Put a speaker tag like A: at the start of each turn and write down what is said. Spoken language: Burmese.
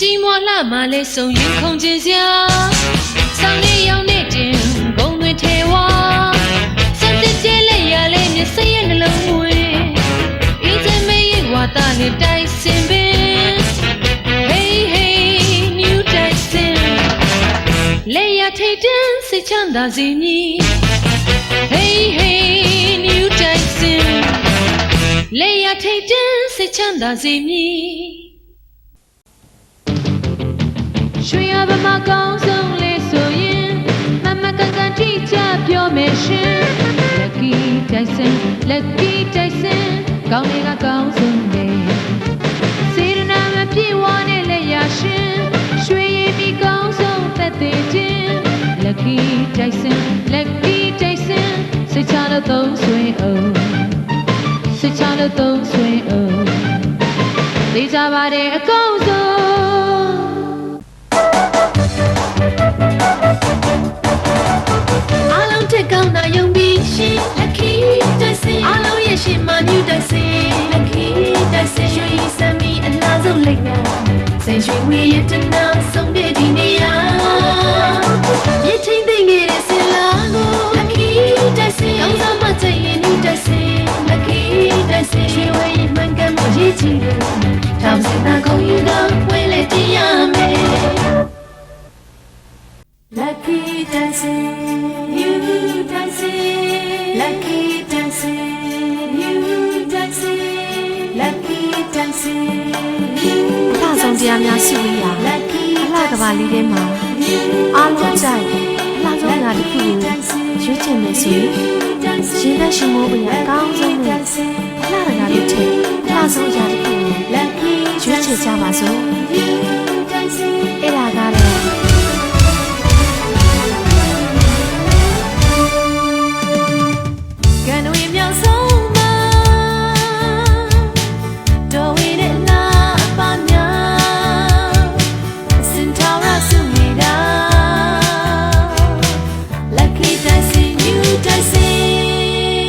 A: ကြီးမွာလှမှလဲဆုံရင်ခုန်ခြင်းစရာဆောင်းလေးရောင်နေတင်ဂုံတွေထဲဝါစက်တစ်ကျဲလက်ရလဲမျက်စိရဲ့နှလုံးမွေဤသမေးဝါတာနဲ့တိုက်စင်ပင် Hey hey new Tyson လက်ရထိတ်တန်းစိတ်ချမ်းသာစေမည် Hey hey new Tyson လက်ရထိတ်တန်းစိတ်ချမ်းသာစေမည် ရွှေရပမကောင်းဆုံးလေးဆိုရင်မမကန်ကန်ကြည့်ချပြောမယ်ရှင် Lucky Tyson Lucky Tyson ကောင်းလေးကကောင်းဆုံးလေစေရနာမပြေဝနဲ့လက်ရရှင်ရွှေရည်မီကောင်းဆုံးသက်သေးခြင်း Lucky Tyson Lucky Tyson စိတ်ချလို့သုံးဆွေးအောင်စိတ်ချလို့သုံးဆွေးအောင်သိကြပါတယ်အကောင်းဆုံး
B: လားဆုံးလိမ့်မယ်စိတ်ရွှေဝေးရတနာဆုံးတဲ့ဒီနေရာရချင်းသိငယ်တဲ့စင်လာကို Lucky Dyson ကောင်းစားမချင်ရင် New Dyson Lucky Dyson ရွှေဝေးမှန်ကန်မှုရည်ချီတယ်ထောင်စင်သာကုန်ယူတော့ဝဲလေတင်ရမယ် Lucky dancing, you dancing, lucky dancing, you dancing, lucky dancing, you
C: အလှဆုံး တရားများစုဝေးရာ
B: lucky
C: အလှကဘာလေးထဲမှာအားလုံးကြိုက်အလှဆုံးရာတစ်ခုကိုရွေးချယ်မယ်ဆိုရင်ရှင်သက်ရှင်မိုးပရအကောင်းဆုံးနဲ့အလှတကားလေးထက်အလှဆုံးရာတစ်ခုကို
B: lucky
C: ရွေးချယ်ကြပါစို့